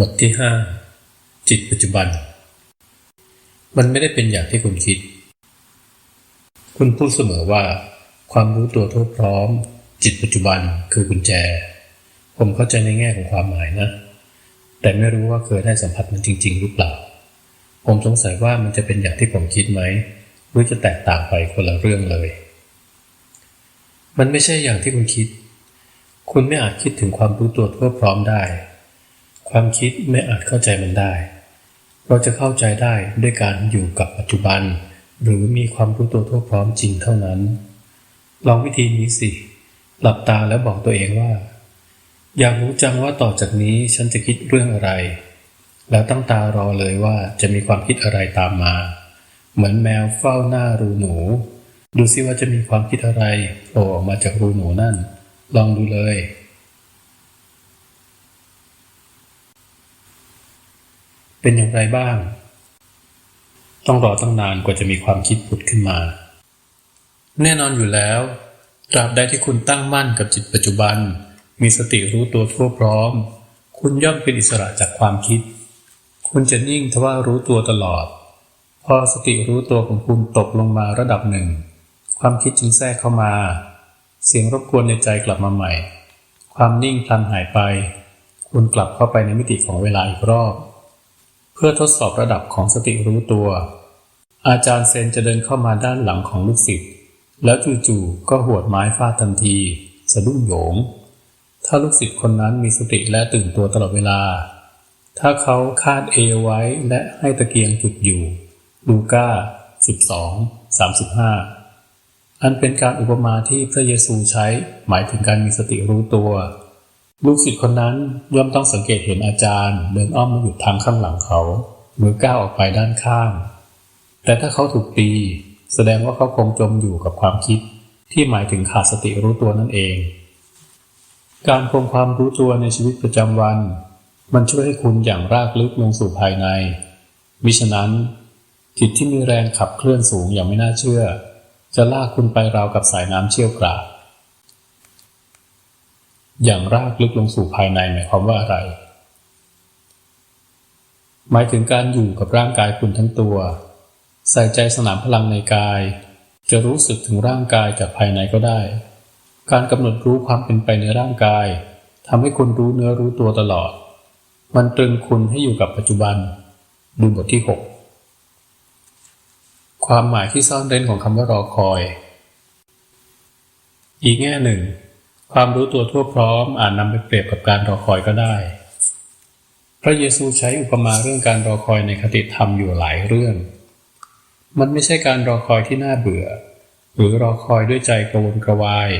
บทที่ห้าจิตปัจจุบัน มันไม่ได้เป็นอย่างที่คุณคิด คุณพูดเสมอว่า ความรู้ตัวทั่วพร้อม จิตปัจจุบันคือกุญแจ ผมเข้าใจในแง่ของความหมายนะ แต่ไม่รู้ว่าเคยได้สัมผัสมันจริง ๆ หรือเปล่า ผมสงสัยว่ามันจะเป็นอย่างที่ผมคิดไหมหรือจะแตกต่างไปคนละเรื่องเลย มันไม่ใช่อย่างที่คุณคิด คุณไม่อาจคิดถึงความรู้ตัวทั่วพร้อมได้ ความคิดไม่อาจเข้าใจมันได้ เราจะเข้าใจได้ด้วยการอยู่กับปัจจุบัน หรือมีความรู้ตัวทั่วพร้อมจริงเท่านั้น ลองวิธีนี้สิ หลับตาแล้วบอกตัวเองว่า อยากรู้จังว่าต่อจากนี้ฉันจะคิดเรื่องอะไร แล้วตั้งตารอเลยว่าจะมีความคิดอะไรตามมา เหมือนแมวเฝ้าหน้ารูหนู ดูซิว่าจะมีความคิดอะไรโผล่ออกมาจากรูหนูนั่น ลองดูเลย เป็นอย่างไรบ้าง ต้องรอตั้งนานกว่าจะมีความคิดผุดขึ้นมา แน่นอนอยู่แล้วตราบใดที่คุณตั้งมั่นกับจิตปัจจุบัน มีสติรู้ตัวทั่วพร้อม คุณย่อมเป็นอิสระจากความคิด คุณจะนิ่งทว่ารู้ตัวตลอด พอสติรู้ตัวของคุณตกลงมาระดับหนึ่ง ความคิดจึงแทรกเข้ามา เสียงรบกวนในใจกลับมาใหม่ ความนิ่งพลันหายไป คุณกลับเข้าไปในมิติของเวลาอีกรอบ เพื่อทดสอบระดับของสติรู้ตัว อาจารย์เซนจะเดินเข้ามาด้านหลังของลูกศิษย์แล้วจู่ๆก็หวดไม้ฟาดทันที สะดุ้งโหยง ถ้าลูกศิษย์คนนั้นมีสติและตื่นตัวตลอดเวลา ถ้าเขาคาดเอไว้และให้ตะเกียงจุดอยู่ ลูก้า 12 35 อันเป็นการอุปมาที่พระเยซูใช้หมายถึงการมีสติรู้ตัว ลูกศิษย์คนนั้นย่อมต้องสังเกตเห็นอาจารย์ เดินอ้อมมาหยุดทางข้างหลังเขาหรือก้าวออกไปด้านข้าง แต่ถ้าเขาถูกตี แสดงว่าเขาคงจมอยู่กับความคิด ที่หมายถึงขาดสติรู้ตัวนั่นเอง การคงความรู้ตัวในชีวิตประจำวัน มันช่วยให้คุณอย่างรากลึกลงสู่ภายในมิฉะนั้น จิตที่มีแรงขับเคลื่อนสูงอย่างไม่น่าเชื่อ จะลากคุณไปราวกับสายน้ำเชี่ยวกราก อย่างรากลึกลงสู่ภายในหมายความว่าอะไร หมายถึงการอยู่กับร่างกายคุณทั้งตัว ใส่ใจสนามพลังในกาย จะรู้สึกถึงร่างกายจากภายในก็ได้ การกำหนดรู้ความเป็นไปในร่างกายทำให้คุณรู้เนื้อรู้ตัวตลอด มันตรึงคุณให้อยู่กับปัจจุบัน ดูบทที่ 6 ความหมายที่ซ่อนเร้นของคำว่ารอคอย อีกแง่หนึ่ง ความรู้ตัวทั่วพร้อมอาจนำไปเปรียบกับการรอคอยก็ได้ พระเยซูใช้อุปมาเรื่องการรอคอยในคติธรรมอยู่หลายเรื่อง มันไม่ใช่การรอคอยที่น่าเบื่อ หรือรอคอยด้วยใจกระวนกระวาย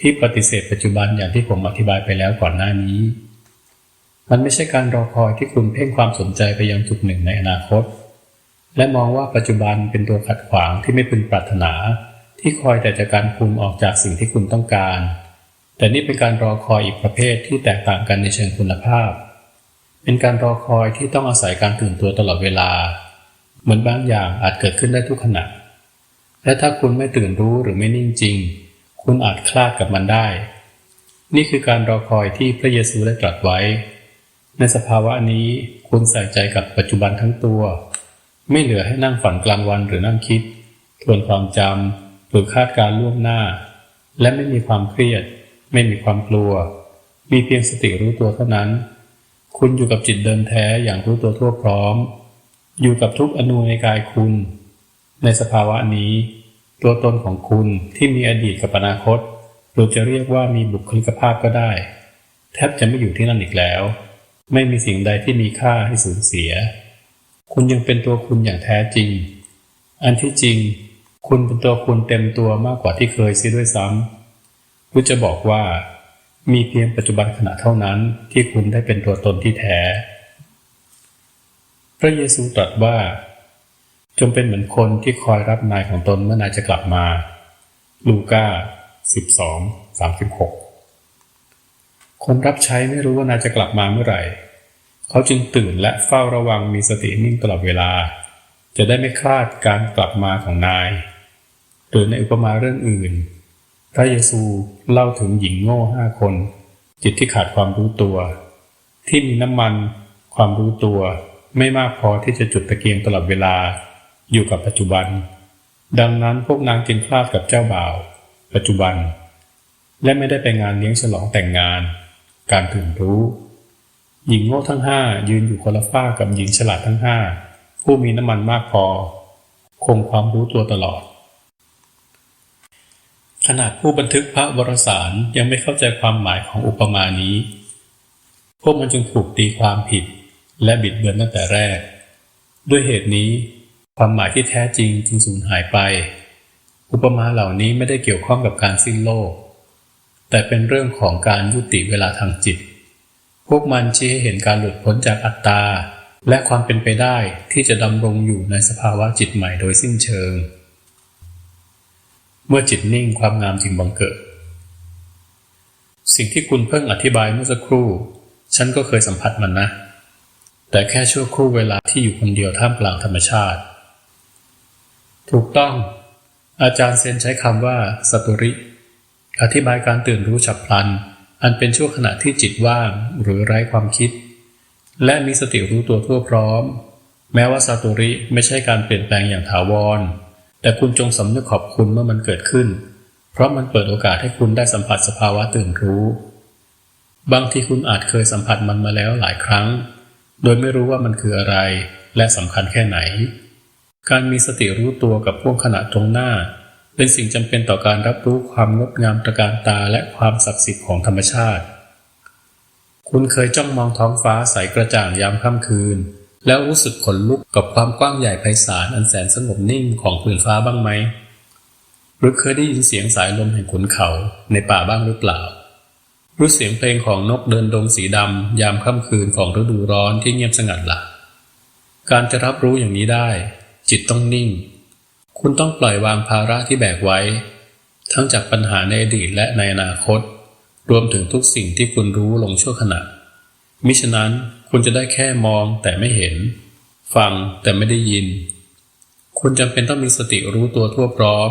ที่ปฏิเสธปัจจุบันอย่างที่ผมอธิบายไปแล้วก่อนหน้านี้ มันไม่ใช่การรอคอยที่คุณเพ่งความสนใจไปยังจุดหนึ่งในอนาคต และมองว่าปัจจุบันเป็นตัวขัดขวางที่ไม่พึงปรารถนา ที่คอยแต่จะการคุณออกจากสิ่งที่คุณต้องการ แต่นี่เป็นการรอคอยอีกประเภทที่แตกต่างกันในเชิงคุณภาพ เป็นการรอคอยที่ต้องอาศัยการตื่นตัวตลอดเวลา เหมือนบางอย่างอาจเกิดขึ้นได้ทุกขณะ และถ้าคุณไม่ตื่นรู้หรือไม่นิ่งจริง คุณอาจคลาดกับมันได้ นี่คือการรอคอยที่พระเยซูได้ตรัสไว้ ในสภาวะนี้คุณใส่ใจกับปัจจุบันทั้งตัว ไม่เหลือให้นั่งฝันกลางวันหรือนั่งคิด ทวนความจำหรือคาดการล่วงหน้า และไม่มีความเครียด ไม่มีความกลัว มีเพียงสติรู้ตัวเท่านั้น คุณอยู่กับจิตเดิมแท้อย่างรู้ตัวทั่วพร้อม อยู่กับทุกอนูในกายคุณ ในสภาวะนี้ ตัวตนของคุณที่มีอดีตกับอนาคตหรือจะเรียกว่ามีบุคลิกภาพก็ได้ แทบจะไม่อยู่ที่นั่นอีกแล้ว ไม่มีสิ่งใดที่มีค่าให้สูญเสีย คุณยังเป็นตัวคุณอย่างแท้จริง อันที่จริง คุณเป็นตัวคุณเต็มตัวมากกว่าที่เคยซิด้วยซ้ำ รู้จะบอกว่า มีเพียงปัจจุบันขณะเท่านั้นที่คุณได้เป็นตัวตนที่แท้ พระเยซูตรัสว่า จงเป็นเหมือนคนที่คอยรับนายของตนเมื่อนายจะกลับมา ลูกา12 36 คนรับใช้ไม่รู้ว่านายจะกลับมาเมื่อไหร่ เขาจึงตื่นและเฝ้าระวังมีสตินิ่งตลอดเวลา จะได้ไม่คลาดการกลับมาของนาย หรือในอุปมาเรื่องอื่น พระเยซูเล่าถึงหญิงโง่ห้าคน จิตที่ขาดความรู้ตัว ที่มีน้ำมัน ความรู้ตัว ไม่มากพอที่จะจุดตะเกียงตลอดเวลา อยู่กับปัจจุบัน ดังนั้นพวกนางจึงพลาดกับเจ้าบ่าว ปัจจุบัน และไม่ได้ไปงานเลี้ยงฉลองแต่งงาน การตื่นรู้ หญิงโง่ทั้งห้ายืนอยู่คนละฝ้ากกับหญิงฉลาดทั้งห้าผู้มีน้ำมันมากพอ คงความรู้ตัวตลอด ขนาดผู้บันทึกพระวรสารยังไม่เข้าใจความหมายของอุปมานี้ พวกมันจึงถูกตีความผิด และบิดเบือนตั้งแต่แรก ด้วยเหตุนี้ ความหมายที่แท้จริงจึงสูญหายไป อุปมาเหล่านี้ไม่ได้เกี่ยวข้องกับการสิ้นโลก แต่เป็นเรื่องของการยุติเวลาทางจิต พวกมันชี้ให้เห็นการหลุดพ้นจากอัตตาและความเป็นไปได้ที่จะดำรงอยู่ในสภาวะจิตใหม่โดยสิ้นเชิง เมื่อจิตนิ่งความงามจึงบังเกิด สิ่งที่คุณเพิ่งอธิบายเมื่อสักครู่ ฉันก็เคยสัมผัสมันนะ แต่แค่ชั่วครู่เวลาที่อยู่คนเดียวท่ามกลางธรรมชาติ ถูกต้อง อาจารย์เซนใช้คำว่าสตุริ อธิบายการตื่นรู้ฉับพลัน อันเป็นช่วงขณะที่จิตว่างหรือไร้ความคิด และมีสติรู้ตัวทั่วพร้อม แม้ว่าสตุริไม่ใช่การเปลี่ยนแปลงอย่างถาวร แต่คุณจงสำนึกขอบคุณเมื่อมันเกิดขึ้น เพราะมันเปิดโอกาสให้คุณได้สัมผัสสภาวะตื่นรู้ บางทีคุณอาจเคยสัมผัสมันมาแล้วหลายครั้ง โดยไม่รู้ว่ามันคืออะไร และสำคัญแค่ไหน การมีสติรู้ตัวกับพวกขณะตรงหน้า เป็นสิ่งจำเป็นต่อการรับรู้ความงดงามตระการตาและความศักดิ์สิทธิ์ของธรรมชาติ คุณเคยจ้องมองท้องฟ้าใสกระจ่างยามค่ำคืน แล้วรู้สึกขนลุกกับความกว้างใหญ่ไพศาลอันแสนสงบนิ่งของผืนฟ้าบ้างไหม หรือเคยได้ยินเสียงสายลมแห่งขุนเขาในป่าบ้างหรือเปล่า รู้เสียงเพลงของนกเดินดงสีดำยามค่ำคืนของฤดูร้อนที่เงียบสงัดละ่ะ การจะรับรู้อย่างนี้ได้ จิตต้องนิ่ง คุณต้องปล่อยวางภาระที่แบกไว้ ทั้งจากปัญหาในอดีตและในอนาคต รวมถึงทุกสิ่งที่คุณรู้ลงชั่วขณะ มิฉะนั้นคุณจะได้แค่มองแต่ไม่เห็น ฟังแต่ไม่ได้ยิน คุณจำเป็นต้องมีสติรู้ตัวทั่วพร้อม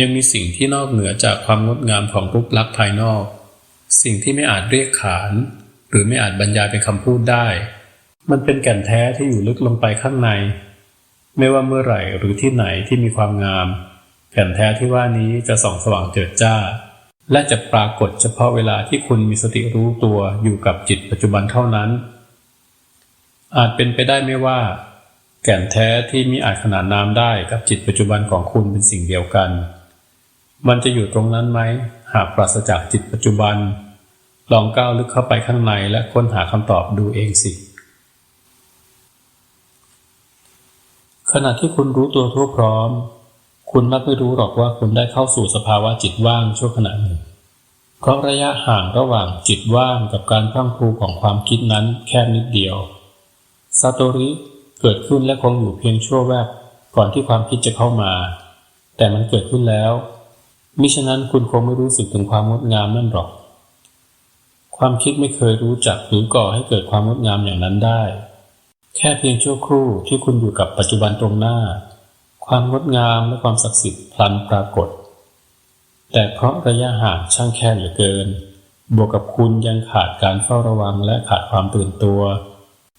ยังมีสิ่งที่นอกเหนือจากความงดงามของรูปลักษณ์ภายนอก สิ่งที่ไม่อาจเรียกขาน หรือไม่อาจบรรยายเป็นคำพูดได้ มันเป็นแก่นแท้ที่อยู่ลึกลงไปข้างใน ไม่ว่าเมื่อไหร่หรือที่ไหนที่มีความงาม แก่นแท้ที่ว่านี้จะส่องสว่างเจิดจ้า และจะปรากฏเฉพาะเวลาที่คุณมีสติรู้ตัวอยู่กับจิตปัจจุบันเท่านั้น อาจเป็นไปได้ไม่ว่า แก่นแท้ที่มีอาจขนานนามได้กับจิตปัจจุบันของคุณเป็นสิ่งเดียวกัน มันจะอยู่ตรงนั้นไหม หากปราศจากจิตปัจจุบัน ลองก้าวลึกเข้าไปข้างในและค้นหาคำตอบดูเองสิ ขณะที่คุณรู้ตัวทั่วพร้อม คุณมักไม่รู้หรอกว่าคุณได้เข้าสู่สภาวะจิตว่างชั่วขณะหนึ่ง เพราะระยะห่างระหว่างจิตว่างกับการพรั่งพรูของความคิดนั้นแค่นิดเดียวซาโตริเกิดขึ้นและคงอยู่เพียงชั่วแวบก่อนที่ความคิดจะเข้ามา แต่มันเกิดขึ้นแล้ว มิฉะนั้นคุณคงไม่รู้สึกถึงความงดงามนั่นหรอก ความคิดไม่เคยรู้จักหรือก่อให้เกิดความงดงามอย่างนั้นได้ แค่เพียงชั่วครู่ที่คุณอยู่กับปัจจุบันตรงหน้า ความงดงามและความศักดิ์สิทธิ์พลันปรากฏ แต่เพราะระยะห่างช่างแคบเหลือเกิน บวกกับคุณยังขาดการเฝ้าระวังและขาดความตื่นตัว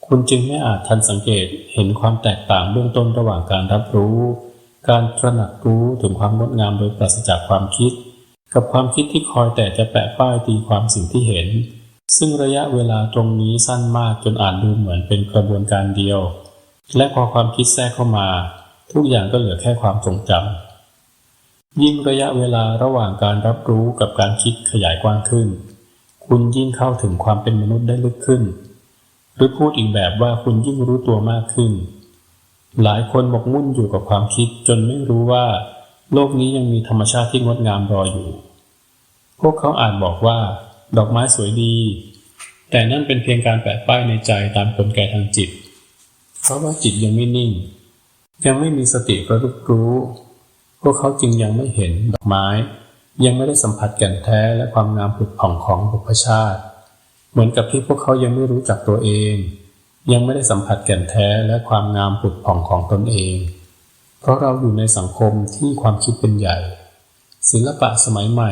คุณจึงไม่อาจทันสังเกตเห็นความแตกต่างเบื้องต้นระหว่างการรับรู้ การตระหนักรู้ถึงความงดงามโดยปราศจากความคิด กับความคิดที่คอยแต่จะแปะป้ายตีความสิ่งที่เห็น ซึ่งระยะเวลาตรงนี้สั้นมากจนอ่านดูเหมือนเป็นกระบวนการเดียว และพอความคิดแทรกเข้ามา ทุกอย่างก็เหลือแค่ความทรงจำยิ่งระยะเวลาระหว่างการรับรู้กับการคิดขยายกว้างขึ้น คุณยิ่งเข้าถึงความเป็นมนุษย์ได้ลึกขึ้น หรือพูดอีกแบบว่าคุณยิ่งรู้ตัวมากขึ้น หลายคนหมกมุ่นอยู่กับความคิดจนไม่รู้ว่า โลกนี้ยังมีธรรมชาติที่งดงามรออยู่ พวกเขาอาจบอกว่า ดอกไม้สวยดี แต่นั่นเป็นเพียงการแปะป้ายในใจตามกลไกทางจิต เพราะว่าจิตยังไม่นิ่ง ยังไม่มีสติระลึกรู้ พวกเขาจึงยังไม่เห็นดอกไม้ ยังไม่ได้สัมผัสแก่นแท้และความงามผุดผ่องของบุพชาติ เหมือนกับที่พวกเขายังไม่รู้จักตัวเอง ยังไม่ได้สัมผัสแก่นแท้และความงามผุดผ่องของตนเอง เพราะเราอยู่ในสังคมที่ความคิดเป็นใหญ่ ศิลปะสมัยใหม่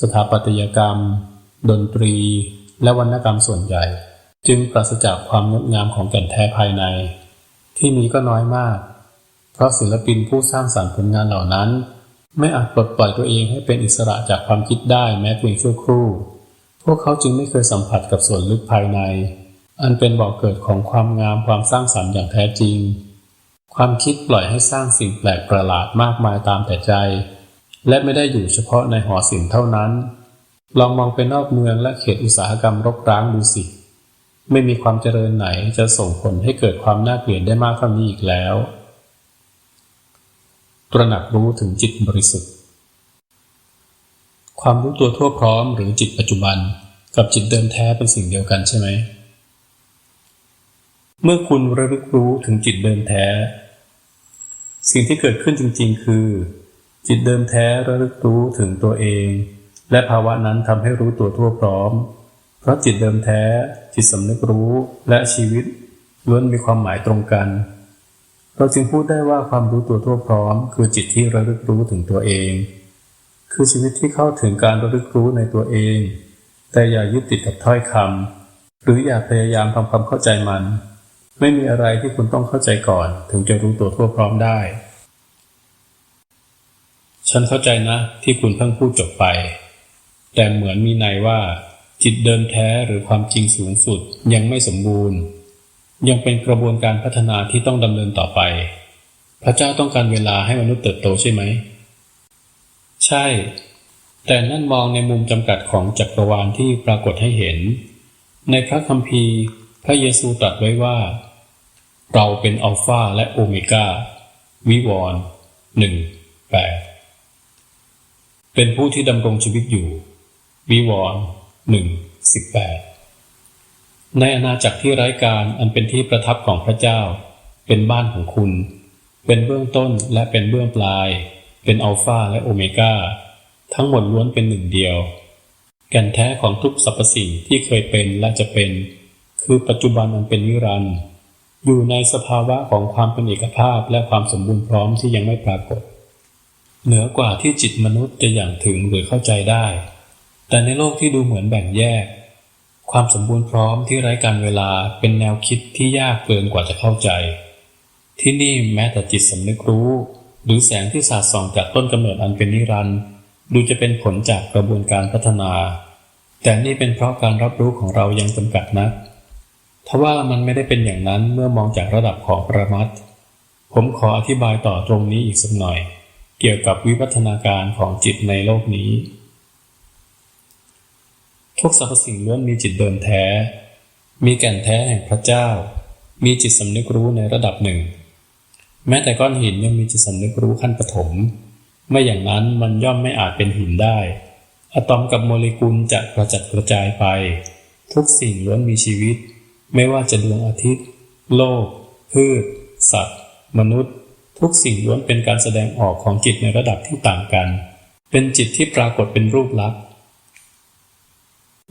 สถาปัตยกรรม ดนตรี และวรรณกรรมส่วนใหญ่ จึงปราศจากความงดงามของแก่นแท้ภายใน ที่มีก็น้อยมาก เพราะศิลปินผู้สร้างสรรค์ผลงานเหล่านั้น ไม่อาจปลดปล่อยตัวเองให้เป็นอิสระจากความคิดได้แม้เพียงชั่วครู่ พวกเขาจึงไม่เคยสัมผัสกับส่วนลึกภายใน อันเป็นบ่อกเกิดของความงามความสร้างสรรค์อย่างแท้จริง ความคิดปล่อยให้สร้างสิ่งแปลกประหลาดมากมายตามแต่ใจ และไม่ได้อยู่เฉพาะในหอศิลป์เท่านั้น ลองมองไปนอกเมืองและเขตอุตสาหกรรมรกร้างดูสิไม่มีความเจริญไหนจะส่งผลให้เกิดความน่าเกลียดได้มากเท่านี้อีกแล้ว ตระหนักรู้ถึงจิตบริสุทธิ์ ความรู้ตัวทั่วพร้อมหรือจิตปัจจุบันกับจิตเดิมแท้เป็นสิ่งเดียวกันใช่ไหม เมื่อคุณระลึกรู้ถึงจิตเดิมแท้ สิ่งที่เกิดขึ้นจริง ๆ คือ จิตเดิมแท้ระลึกรู้ถึงตัวเอง และภาวะนั้นทำให้รู้ตัวทั่วพร้อม เพราะจิตเดิมแท้ จิตสำนึกรู้และชีวิตล้วนมีความหมายตรงกัน เราจึงพูดได้ว่าความรู้ตัวทั่วพร้อม คือจิตที่ระลึกรู้ถึงตัวเอง คือชีวิตที่เข้าถึงการระลึกรู้ในตัวเอง แต่อย่ายึดติดกับถ้อยคำหรืออย่าพยายามทำความเข้าใจมัน ไม่มีอะไรที่คุณต้องเข้าใจก่อน ถึงจะรู้ตัวทั่วพร้อมได้ ฉันเข้าใจนะ ที่คุณเพิ่งพูดจบไป แต่เหมือนมีในว่า จิตเดิมแท้หรือความจริงสูงสุดยังไม่สมบูรณ์ ยังเป็นกระบวนการพัฒนาที่ต้องดำเนินต่อไป พระเจ้าต้องการเวลาให้มนุษย์เติบโตใช่ไหม ใช่ แต่นั่นมองในมุมจำกัดของจักรวาลที่ปรากฏให้เห็น ในพระคัมภีร์ พระเยซูตรัสไว้ว่า เราเป็นอัลฟาและโอเมก้าวิวรณ์หนึ่งแปดเป็นผู้ที่ดำรงชีวิตอยู่ วิวรณ์หนึ่งสิบแปด ในอาณาจักรที่ไร้การอันเป็นที่ประทับของพระเจ้า เป็นบ้านของคุณ เป็นเบื้องต้นและเป็นเบื้องปลาย เป็นอัลฟาและโอเมก้าทั้งหมดล้วนเป็นหนึ่งเดียว แก่นแท้ของทุกสรรพสิ่งที่เคยเป็นและจะเป็น คือปัจจุบันอันเป็นนิรันดร์อยู่ในสภาวะของความเป็นเอกภาพและความสมบูรณ์พร้อมที่ยังไม่ปรากฏ เหนือกว่าที่จิตมนุษย์จะอย่างถึงหรือเข้าใจได้ แต่ในโลกที่ดูเหมือนแบ่งแยก ความสมบูรณ์พร้อมที่ไร้การเวลาเป็นแนวคิดที่ยากเกินกว่าจะเข้าใจ ที่นี่แม้แต่จิตสำนึกรู้ หรือแสงที่สาดส่องจากต้นกำเนิดอันเป็นนิรันดร์ดูจะเป็นผลจากกระบวนการพัฒนา แต่นี่เป็นเพราะการรับรู้ของเรายังจำกัดนักทว่ามันไม่ได้เป็นอย่างนั้นเมื่อมองจากระดับของประมัตถ์ผมขออธิบายต่อตรงนี้อีกสักหน่อย เกี่ยวกับวิวัฒนาการของจิตในโลกนี้ ทุกสรรพสิ่งล้วนมีจิตเดิมแท้ มีแก่นแท้แห่งพระเจ้า มีจิตสำนึกรู้ในระดับหนึ่ง แม้แต่ก้อนหินยังมีจิตสำนึกรู้ขั้นปฐมไม่อย่างนั้นมันย่อมไม่อาจเป็นหินได้ อะตอมกับโมเลกุลจะกระจัดกระจายไป ทุกสิ่งล้วนมีชีวิต ไม่ว่าจะดวงอาทิตย์ โลก พืช สัตว์ มนุษย์ ทุกสิ่งล้วนเป็นการแสดงออกของจิตในระดับที่ต่างกัน เป็นจิตที่ปรากฏเป็นรูปลักษณ์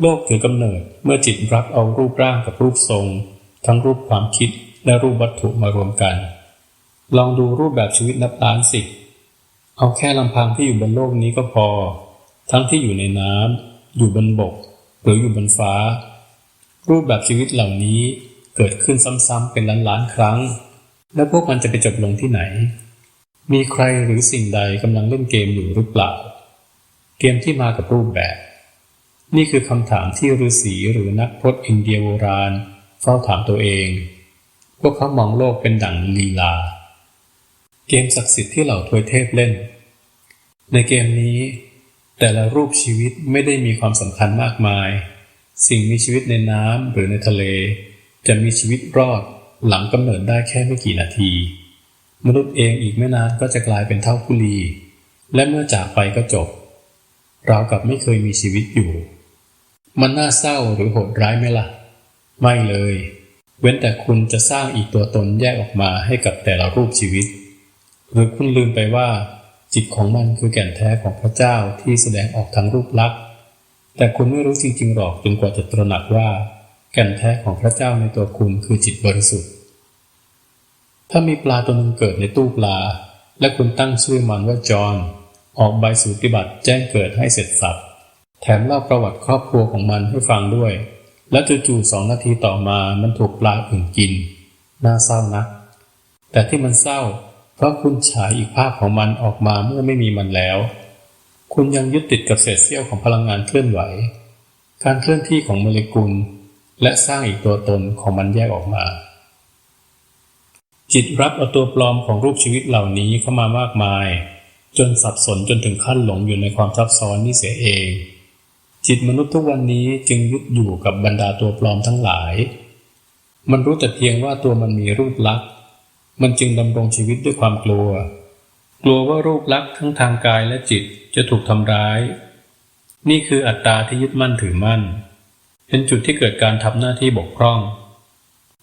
โลกถือกำเนิดเมื่อจิตรับเอารูปร่างกับรูปทรง ทั้งรูปความคิดและรูปวัตถุมารวมกัน ลองดูรูปแบบชีวิตนับล้านสิ เอาแค่ลำพังที่อยู่บนโลกนี้ก็พอ ทั้งที่อยู่ในน้ำอยู่บนบก หรืออยู่บนฟ้า รูปแบบชีวิตเหล่านี้เกิดขึ้นซ้ำๆเป็นล้านๆครั้ง แล้วพวกมันจะไปจบลงที่ไหน มีใครหรือสิ่งใดกำลังเล่นเกมอยู่หรือเปล่า เกมที่มากับรูปแบบ นี่คือคำถามที่ฤาษีหรือนักพจน์อินเดียโบราณเฝ้าถามตัวเอง พวกเขามองโลกเป็นดั่งลีลา เกมศักดิ์สิทธิ์ที่เหล่าทวยเทพเล่น ในเกมนี้ แต่ละรูปชีวิตไม่ได้มีความสำคัญมากมาย สิ่งมีชีวิตในน้ำหรือในทะเล จะมีชีวิตรอดหลังกำเนิดได้แค่ไม่กี่นาที มนุษย์เองอีกไม่นานก็จะกลายเป็นเท่ากุลี และเมื่อจากไปก็จบราวกับไม่เคยมีชีวิตอยู่ มันน่าเศร้าหรือโหดร้ายไหมล่ะ ไม่เลย เว้นแต่คุณจะสร้างอีกตัวตนแยกออกมาให้กับแต่ละรูปชีวิต หรือคุณลืมไปว่า จิตของมันคือแก่นแท้ของพระเจ้าที่แสดงออกทางรูปลักษณ์ แต่คุณไม่รู้จริงๆหรอกจนกว่าจะตระหนักว่า แก่นแท้ของพระเจ้าในตัวคุณคือจิตบริสุทธิ์ ถ้ามีปลาตัวหนึ่งเกิดในตู้ปลา และคุณตั้งชื่อมันว่าจอห์นออกใบสูติบัตรแจ้งเกิดให้เสร็จสับ แถมเล่าประวัติครอบครัวของมันให้ฟังด้วย แล้วจู่ๆสองนาทีต่อมามันถูกปลาอื่นกิน น่าเศร้านะ แต่ที่มันเศร้า เพราะคุณฉายอีกภาพของมันออกมาเมื่อไม่มีมันแล้ว คุณยังยึดติดกับเศษเสี้ยวของพลังงานเคลื่อนไหว การเคลื่อนที่ของโมเลกุล และสร้างอีกตัวตนของมันแยกออกมา จิตรับเอาตัวปลอมของรูปชีวิตเหล่านี้เข้ามามากมาย จนสับสนจนถึงขั้นหลงอยู่ในความซับซ้อนนี่เสียเอง จิตมนุษย์ทุกวันนี้จึงยึดอยู่กับบรรดาตัวปลอมทั้งหลาย มันรู้แต่เพียงว่าตัวมันมีรูปลักษณ์ มันจึงดำรงชีวิตด้วยความกลัว กลัวว่ารูปลักษณ์ทั้งทางกายและจิตจะถูกทำร้าย นี่คืออัตตาที่ยึดมั่นถือมั่น เป็นจุดที่เกิดการทำหน้าที่บกพร่อง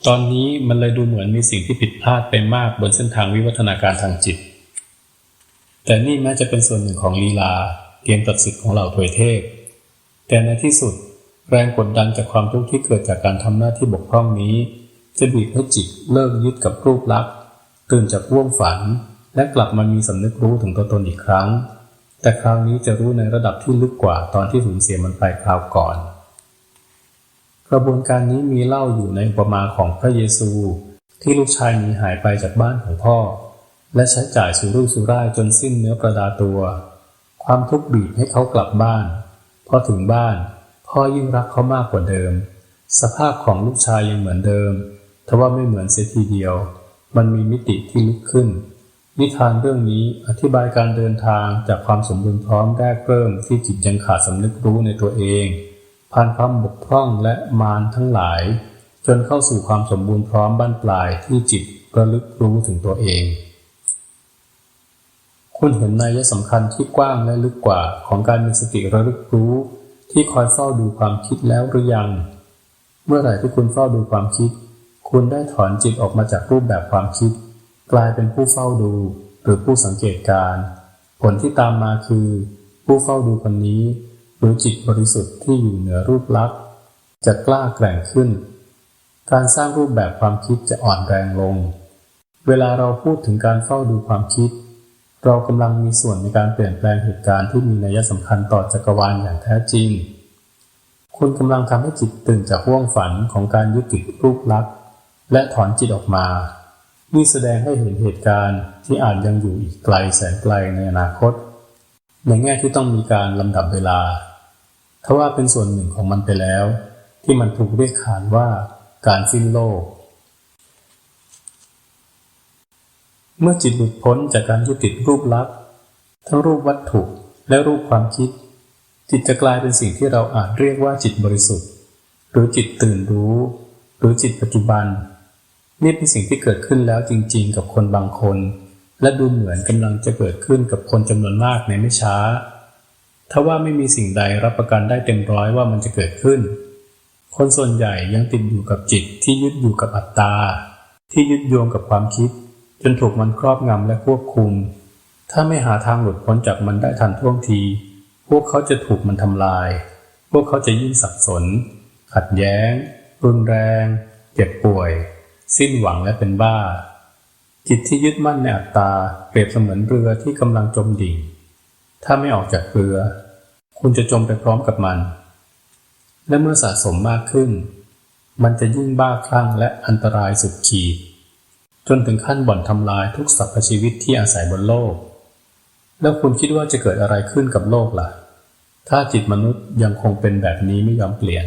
ตอนนี้มันเลยดูเหมือนมีสิ่งที่ผิดพลาดไปมากบนเส้นทางวิวัฒนาการทางจิต แต่นี่แม้จะเป็นส่วนหนึ่งของลีลา เกมตัดสิทธิ์ของเหล่าถวยเทพ แต่ในที่สุด แรงกดดันจากความทุกข์ที่เกิดจากการทำหน้าที่บกพร่องนี้ จะบีบให้จิตเลิกยึดกับรูปลักษณ์ตื่นจากร่วงฝัน และกลับมามีสำนึกรู้ถึงตัวตนอีกครั้ง แต่คราวนี้จะรู้ในระดับที่ลึกกว่าตอนที่สูญเสียมันไปคราวก่อน กระบวนการนี้มีเล่าอยู่ในอุปมาของพระเยซู ที่ลูกชายหนีหายไปจากบ้านของพ่อ และใช้จ่ายสุรุ่ยสุร่ายจนสิ้นเนื้อประดาตัว ความทุกข์บีบให้เขากลับบ้าน อถึงบ้าน พ่อยิ่งรักเขามากกว่าเดิม สภาพของลูกชายยังเหมือนเดิมทว่าไม่เหมือนเสียทีเดียว มันมีมิติที่ลึกขึ้น นิทานเรื่องนี้อธิบายการเดินทางจากความสมบูรณ์พร้อมแรกเริ่มที่จิตยังขาดสำนึกรู้ในตัวเอง ผ่านความบกพร่องและมารทั้งหลาย จนเข้าสู่ความสมบูรณ์พร้อมบ้านปลายที่จิตระลึกรู้ถึงตัวเอง คุณเห็นนัยสำคัญที่กว้างและลึกกว่าของการมีสติระลึกรู้ ที่คอยเฝ้าดูความคิดแล้วหรือยัง เมื่อไหร่ที่คุณเฝ้าดูความคิด คุณได้ถอนจิตออกมาจากรูปแบบความคิด กลายเป็นผู้เฝ้าดู หรือผู้สังเกตการ ผลที่ตามมาคือ ผู้เฝ้าดูคนนี้หรือจิตบริสุทธิ์ที่อยู่เหนือรูปลักษณ์จะกล้าแกร่งขึ้น การสร้างรูปแบบความคิดจะอ่อนแรงลง เวลาเราพูดถึงการเฝ้าดูความคิด เรากำลังมีส่วนในการเปลี่ยนแปลงเหตุการณ์ที่มีนัยสำคัญต่อจักรวาลอย่างแท้จริง คุณกำลังทำให้จิตตื่นจากห่วงฝันของการยึดติดรูปลักษณ์และถอนจิตออกมา นี่แสดงให้เห็นเหตุการณ์ที่อาจยังอยู่อีกไกลแสนไกลในอนาคต ในแง่ที่ต้องมีการลำดับเวลาทว่าเป็นส่วนหนึ่งของมันไปแล้ว ที่มันถูกเรียกขานว่าการสิ้นโลก เมื่อจิตหลุดพ้นจากการยึดติดรูปลักษณ์ทั้งรูปวัตถุและรูปความคิด จิตจะกลายเป็นสิ่งที่เราอาจเรียกว่าจิตบริสุทธิ์ หรือจิตตื่นรู้ หรือจิตปัจจุบัน นี่เป็นสิ่งที่เกิดขึ้นแล้วจริง ๆ กับคนบางคน และดูเหมือนกำลังจะเกิดขึ้นกับคนจำนวนมากในไม่ช้าถ้าว่าไม่มีสิ่งใดรับประกันได้เต็มร้อยว่ามันจะเกิดขึ้น คนส่วนใหญ่ยังติดอยู่กับจิตที่ยึดอยู่กับอัตตา ที่ยึดโยงกับความคิด จนถูกมันครอบงำและควบคุม ถ้าไม่หาทางหลุดพ้นจากมันได้ทันท่วงที พวกเขาจะถูกมันทำลาย พวกเขาจะยิ่งสับสน ขัดแย้ง รุนแรง เจ็บป่วย สิ้นหวังและเป็นบ้า จิตที่ยึดมั่นในอัตตาเปรียบเสมือนเรือที่กำลังจมดิ่ง ถ้าไม่ออกจากเรือ คุณจะจมไปพร้อมกับมัน และเมื่อสะสมมากขึ้น มันจะยิ่งบ้าคลั่งและอันตรายสุดขีด จนถึงขั้นบ่อนทำลายทุกสรรพชีวิตที่อาศัยบนโลก แล้วคุณคิดว่าจะเกิดอะไรขึ้นกับโลกล่ะ ถ้าจิตมนุษย์ยังคงเป็นแบบนี้ไม่ยอมเปลี่ยน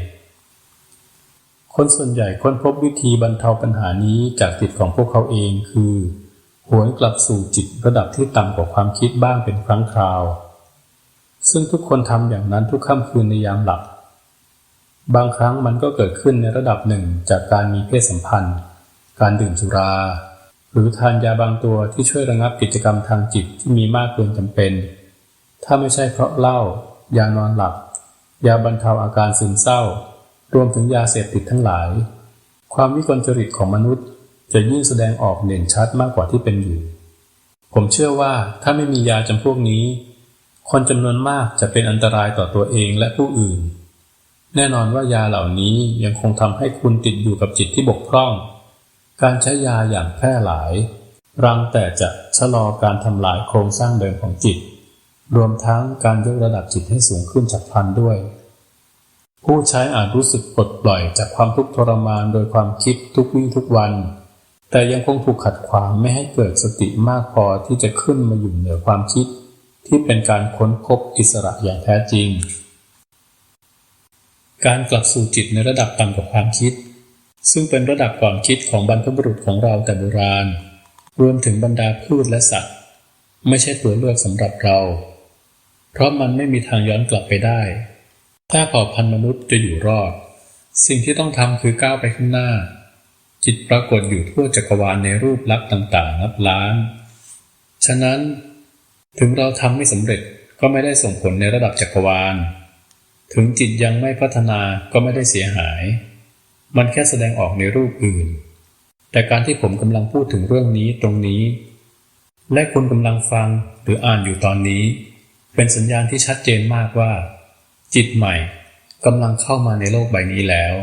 คนส่วนใหญ่ค้นพบวิธีบรรเทาปัญหานี้จากจิตของพวกเขาเองคือ หวนกลับสู่จิตระดับที่ต่ำกว่าความคิดบ้างเป็นครั้งคราว ซึ่งทุกคนทำอย่างนั้นทุกค่ำคืนในยามหลับ บางครั้งมันก็เกิดขึ้นในระดับหนึ่งจากการมีเพศสัมพันธ์ การดื่มสุรา หรือทานยาบางตัวที่ช่วยระงับกิจกรรมทางจิตที่มีมากเกินจำเป็น ถ้าไม่ใช่เพราะเหล้ายานอนหลับ ยาบรรเทาอาการซึมเศร้า รวมถึงยาเสพติดทั้งหลาย ความวิกลจริตของมนุษย์จะยิ่งแสดงออกเด่นชัดมากกว่าที่เป็นอยู่ ผมเชื่อว่าถ้าไม่มียาจำพวกนี้ คนจำนวนมากจะเป็นอันตรายต่อตัวเองและผู้อื่น แน่นอนว่ายาเหล่านี้ยังคงทำให้คุณติดอยู่กับจิตที่บกพร่อง การใช้ยาอย่างแพร่หลาย รังแต่จะชะลอการทำลายโครงสร้างเดิมของจิต รวมทั้งการยกระดับจิตให้สูงขึ้นฉับพลันด้วย ผู้ใช้อาจรู้สึกปลดปล่อยจากความทุกข์ทรมานโดยความคิดทุกวี่ทุกวัน แต่ยังคงถูกขัดขวางไม่ให้เกิดสติมากพอที่จะขึ้นมาอยู่เหนือความคิด ที่เป็นการค้นพบอิสระอย่างแท้จริง การกลับสู่จิตในระดับต่ำกว่าความคิด ซึ่งเป็นระดับก่อนคิดของบรรพบุรุษของเราแต่โบราณ รวมถึงบรรดาพืชและสัตว์ ไม่ใช่ตัวเลือกสำหรับเรา เพราะมันไม่มีทางย้อนกลับไปได้ ถ้าเผ่าพันธุ์มนุษย์จะอยู่รอด สิ่งที่ต้องทำคือก้าวไปข้างหน้า จิตปรากฏอยู่ทั่วจักรวาลในรูปลักษณ์ต่างๆ นับล้าน ฉะนั้น ถึงเราทำไม่สำเร็จก็ไม่ได้ส่งผลในระดับจักรวาล ถึงจิตยังไม่พัฒนาก็ไม่ได้เสียหาย มันแค่แสดงออกในรูปอื่น แต่การที่ผมกำลังพูดถึงเรื่องนี้ตรงนี้ และคุณกำลังฟังหรืออ่านอยู่ตอนนี้ เป็นสัญญาณที่ชัดเจนมากว่า จิตใหม่กำลังเข้ามาในโลกใบนี้แล้ว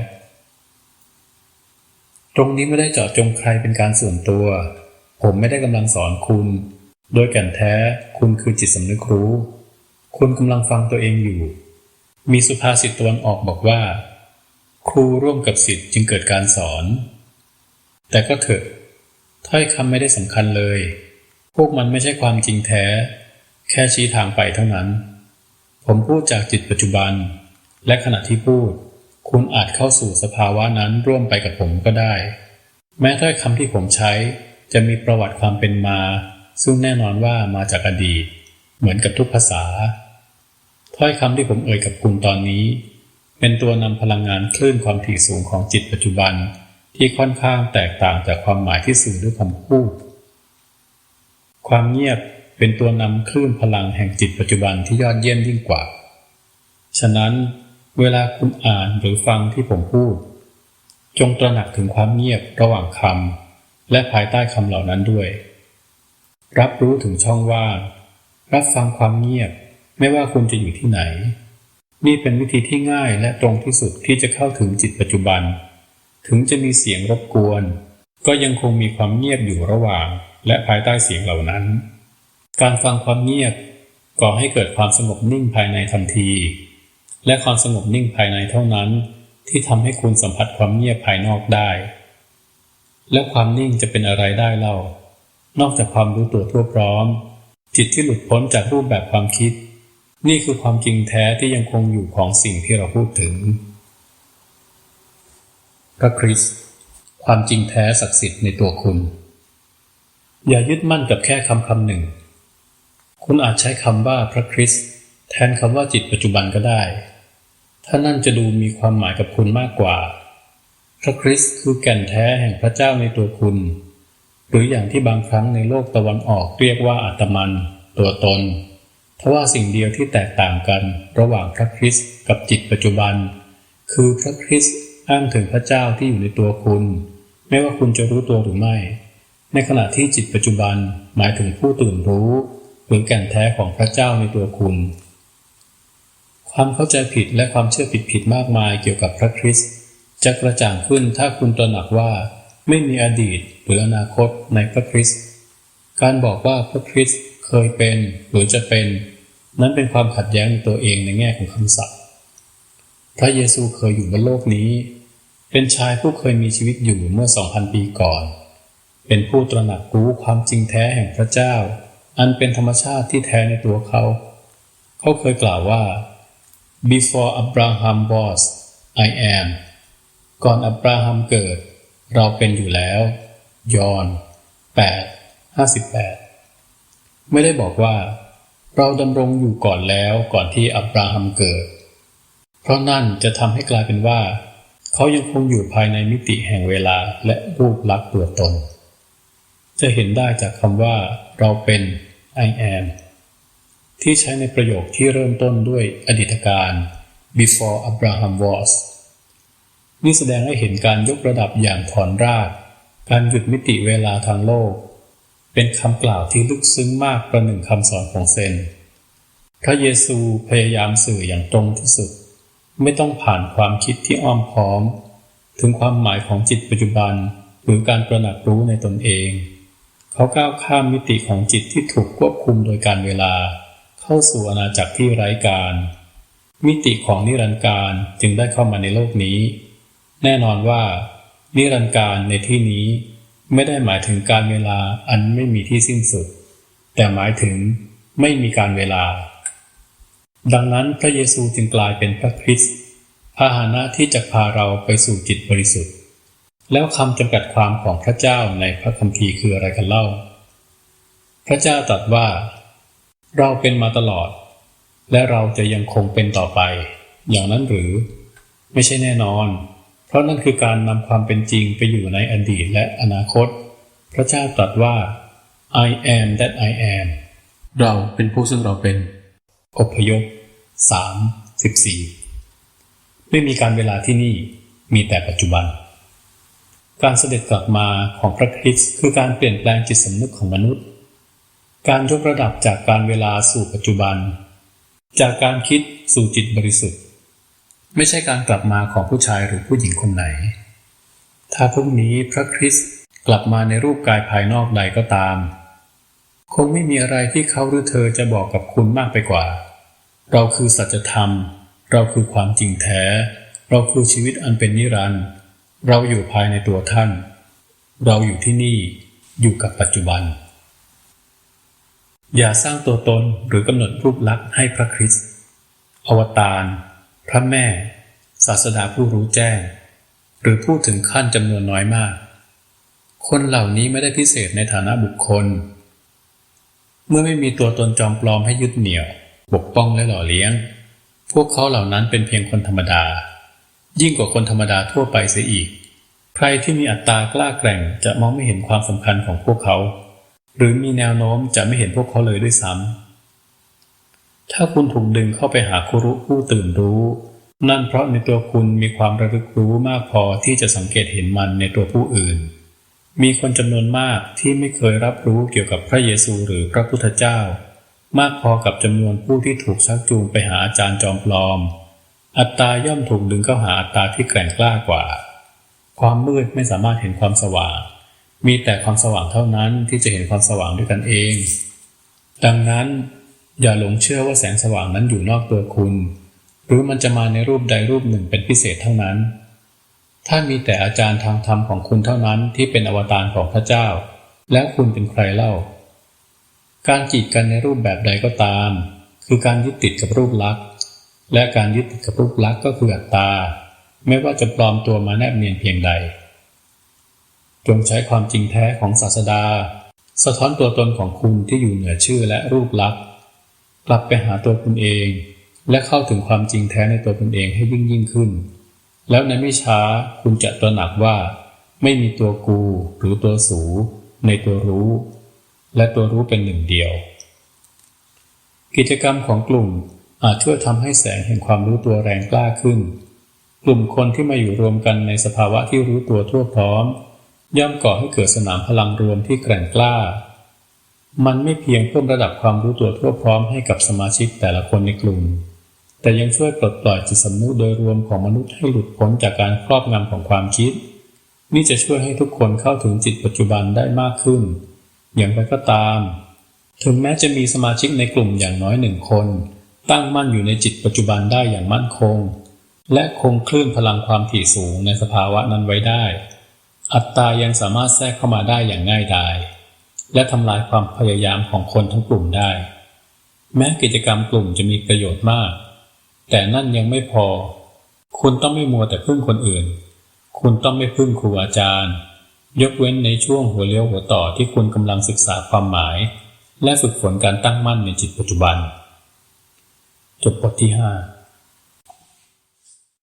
ตรงนี้ไม่ได้เจาะจงใครเป็นการส่วนตัว ผมไม่ได้กำลังสอนคุณ โดยแก่นแท้คุณคือจิตสำนึกรู้ คุณกำลังฟังตัวเองอยู่ มีสุภาษิตตะวันออกบอกว่า ครูร่วมกับศิษย์จึงเกิดการสอน แต่ก็เถอะถ้อยคำไม่ได้สำคัญเลย พวกมันไม่ใช่ความจริงแท้ แค่ชี้ทางไปเท่านั้น ผมพูดจากจิตปัจจุบัน และขณะที่พูด คุณอาจเข้าสู่สภาวะนั้นร่วมไปกับผมก็ได้ แม้ถ้อยคำที่ผมใช้จะมีประวัติความเป็นมา ซึ่งแน่นอนว่ามาจากอดีต เหมือนกับทุกภาษา ถ้อยคำที่ผมเอ่ยกับคุณตอนนี้ เป็นตัวนำพลังงานคลื่นความถี่สูงของจิตปัจจุบัน ที่ค่อนข้างแตกต่างจากความหมายที่สื่อด้วยคำพูด ความเงียบเป็นตัวนำคลื่นพลังแห่งจิตปัจจุบันที่ยอดเยี่ยมยิ่งกว่า ฉะนั้นเวลาคุณอ่านหรือฟังที่ผมพูด จงตระหนักถึงความเงียบระหว่างคำและภายใต้คำเหล่านั้นด้วย รับรู้ถึงช่องว่างรับฟังความเงียบ ไม่ว่าคุณจะอยู่ที่ไหน นี่เป็นวิธีที่ง่ายและตรงที่สุดที่จะเข้าถึงจิตปัจจุบัน ถึงจะมีเสียงรบกวน ก็ยังคงมีความเงียบอยู่ระหว่าง และภายใต้เสียงเหล่านั้น การฟังความเงียบก่อให้เกิดความสงบนิ่งภายในทันที และความสงบนิ่งภายในเท่านั้น ที่ทำให้คุณสัมผัสความเงียบภายนอกได้ แล้วความนิ่งจะเป็นอะไรได้เล่า นอกจากความรู้ตัวทั่วพร้อม จิตที่หลุดพ้นจากรูปแบบความคิด นี่คือความจริงแท้ที่ยังคงอยู่ของสิ่งที่เราพูดถึง พระคริสต์ความจริงแท้ศักดิ์สิทธิ์ในตัวคุณ อย่ายึดมั่นกับแค่คำคำหนึ่ง คุณอาจใช้คำว่าพระคริสต์แทนคำว่าจิตปัจจุบันก็ได้ ถ้านั่นจะดูมีความหมายกับคุณมากกว่า พระคริสต์คือแก่นแท้แห่งพระเจ้าในตัวคุณ หรืออย่างที่บางครั้งในโลกตะวันออกเรียกว่าอัตมัน ตัวตน ทว่าสิ่งเดียวที่แตกต่างกันระหว่างพระคริสต์กับจิตปัจจุบัน คือพระคริสต์อ้างถึงพระเจ้าที่อยู่ในตัวคุณ ไม่ว่าคุณจะรู้ตัวหรือไม่ ในขณะที่จิตปัจจุบันหมายถึงผู้ตื่นรู้หรือแก่นแท้ของพระเจ้าในตัวคุณ ความเข้าใจผิดและความเชื่อผิดๆมากมายเกี่ยวกับพระคริสต์จะกระจ่างขึ้นถ้าคุณตระหนักว่าไม่มีอดีตหรืออนาคตในพระคริสต์การบอกว่าพระคริสต์เคยเป็นหรือจะเป็น นั้นเป็นความขัดแย้งในตัวเองในแง่ของคำศัพท์พระเยซูเคยอยู่บนโลกนี้ เป็นชายผู้เคยมีชีวิตอยู่เมื่อสองพันปีก่อน เป็นผู้ตระหนักรู้ความจริงแท้แห่งพระเจ้า อันเป็นธรรมชาติที่แท้ในตัวเขา เขาเคยกล่าวว่า before Abraham was I am ก่อนอับราฮัมเกิด เราเป็นอยู่แล้ว ยอห์น8 58 ไม่ได้บอกว่า เราดำรงอยู่ก่อนแล้วก่อนที่อับราฮัมเกิด เพราะนั่นจะทำให้กลายเป็นว่า เขายังคงอยู่ภายในมิติแห่งเวลาและรูปลักษณ์ตัวตน จะเห็นได้จากคำว่า เราเป็น I am ที่ใช้ในประโยคที่เริ่มต้นด้วยอดีตการ before Abraham was นี่แสดงให้เห็นการยกระดับอย่างถอนราก การหยุดมิติเวลาทางโลก เป็นคำกล่าวที่ลึกซึ้งมากประหนึ่งคำสอนของเซน พระเยซูพยายามสื่ออย่างตรงที่สุด ไม่ต้องผ่านความคิดที่อ้อมค้อม ถึงความหมายของจิตปัจจุบัน หรือการประหนักรู้ในตนเอง เขาก้าวข้ามมิติของจิตที่ถูกควบคุมโดยการเวลา เข้าสู่อาณาจักรที่ไร้การ มิติของนิรันดร์การจึงได้เข้ามาในโลกนี้ แน่นอนว่า นิรันดร์การในที่นี้ ไม่ได้หมายถึงการเวลาอันไม่มีที่สิ้นสุด แต่หมายถึงไม่มีการเวลา ดังนั้นพระเยซูจึงกลายเป็นพระคริสต์พาหนะที่จะพาเราไปสู่จิตบริสุทธิ์ แล้วคำจำกัดความของพระเจ้าในพระคัมภีร์คืออะไรกันเล่า พระเจ้าตรัสว่า เราเป็นมาตลอด และเราจะยังคงเป็นต่อไป อย่างนั้นหรือ ไม่ใช่แน่นอน เพราะนั่นคือการนำความเป็นจริงไปอยู่ในอดีตและอนาคต พระเจ้าตรัสว่า I am that I am เราเป็นผู้ซึ่งเราเป็น อพยพ3 14 ไม่มีการเวลาที่นี่มีแต่ปัจจุบัน การเสด็จกลับมาของพระคริสต์คือการเปลี่ยนแปลงจิตสำนึกของมนุษย์ การยกระดับจากการเวลาสู่ปัจจุบัน จากการคิดสู่จิตบริสุทธิ์ ไม่ใช่การกลับมาของผู้ชายหรือผู้หญิงคนไหน ถ้าพรุ่งนี้พระคริสต์กลับมาในรูปกายภายนอกใดก็ตาม คงไม่มีอะไรที่เขาหรือเธอจะบอกกับคุณมากไปกว่า เราคือสัจธรรม เราคือความจริงแท้ เราคือชีวิตอันเป็นนิรันดร์เราอยู่ภายในตัวท่าน เราอยู่ที่นี่อยู่กับปัจจุบัน อย่าสร้างตัวตนหรือกำหนดรูปลักษณ์ให้พระคริสต์อวตาร พระแม่ ศาสดาผู้รู้แจ้ง หรือพูดถึงขั้นจำนวนน้อยมาก คนเหล่านี้ไม่ได้พิเศษในฐานะบุคคล เมื่อไม่มีตัวตนจอมปลอมให้ยึดเหนี่ยว ปกป้องและหล่อเลี้ยง พวกเขาเหล่านั้นเป็นเพียงคนธรรมดา ยิ่งกว่าคนธรรมดาทั่วไปเสียอีก ใครที่มีอัตตากล้าแกร่งจะมองไม่เห็นความสำคัญของพวกเขา หรือมีแนวโน้มจะไม่เห็นพวกเขาเลยด้วยซ้ำ ถ้าคุณถูกดึงเข้าไปหาครุผู้ตื่นรู้ นั่นเพราะในตัวคุณมีความระลึกรู้มากพอที่จะสังเกตเห็นมันในตัวผู้อื่น มีคนจำนวนมากที่ไม่เคยรับรู้เกี่ยวกับพระเยซูหรือพระพุทธเจ้า มากพอกับจำนวนผู้ที่ถูกชักจูงไปหาอาจารย์จอมปลอม อัตตาย่อมถูกดึงเข้าหาอัตตาที่แกร่งกล้ากว่า ความมืดไม่สามารถเห็นความสว่าง มีแต่ความสว่างเท่านั้นที่จะเห็นความสว่างด้วยกันเอง ดังนั้น อย่าหลงเชื่อว่าแสงสว่างนั้นอยู่นอกตัวคุณ หรือมันจะมาในรูปใดรูปหนึ่งเป็นพิเศษเท่านั้น ถ้ามีแต่อาจารย์ทางธรรมของคุณเท่านั้นที่เป็นอวตารของพระเจ้า แล้วคุณเป็นใครเล่า การจีดกันในรูปแบบใดก็ตาม คือการยึดติดกับรูปลักษณ์ และการยึดติดกับรูปลักษณ์ก็คืออัตตา ไม่ว่าจะปลอมตัวมาแนบเนียนเพียงใด จงใช้ความจริงแท้ของศาสดา สะท้อนตัวตนของคุณที่อยู่เหนือชื่อและรูปลักษณ์ กลับไปหาตัวคุณเอง และเข้าถึงความจริงแท้ในตัวคุณเองให้ยิ่งยิ่งขึ้น แล้วในไม่ช้าคุณจะตระหนักว่า ไม่มีตัวกูหรือตัวสู ในตัวรู้ และตัวรู้เป็นหนึ่งเดียว กิจกรรมของกลุ่มอาจช่วยทำให้แสงแห่งความรู้ตัวแรงกล้าขึ้น กลุ่มคนที่มาอยู่รวมกันในสภาวะที่รู้ตัวทั่วพร้อม ย่อมก่อให้เกิดสนามพลังรวมที่แกร่งกล้า มันไม่เพียงเพิ่มระดับความรู้ตัวทั่วพร้อมให้กับสมาชิกแต่ละคนในกลุ่ม แต่ยังช่วยปลดปล่อยจิตสำนึกโดยรวมของมนุษย์ให้หลุดพ้นจากการครอบงำของความคิด นี่จะช่วยให้ทุกคนเข้าถึงจิตปัจจุบันได้มากขึ้น อย่างไรก็ตาม ถึงแม้จะมีสมาชิกในกลุ่มอย่างน้อยหนึ่งคน ตั้งมั่นอยู่ในจิตปัจจุบันได้อย่างมั่นคง และคงคลื่นพลังความถี่สูงในสภาวะนั้นไว้ได้ อัตตายังสามารถแทรกเข้ามาได้อย่างง่ายดาย และทำลายความพยายามของคนทั้งกลุ่มได้ แม้กิจกรรมกลุ่มจะมีประโยชน์มาก แต่นั่นยังไม่พอ คุณต้องไม่มัวแต่พึ่งคนอื่น คุณต้องไม่พึ่งครูอาจารย์ ยกเว้นในช่วงหัวเลี้ยวหัวต่อที่คุณกำลังศึกษาความหมาย และฝึกฝนการตั้งมั่นในจิตปัจจุบัน จบบทที่ห้า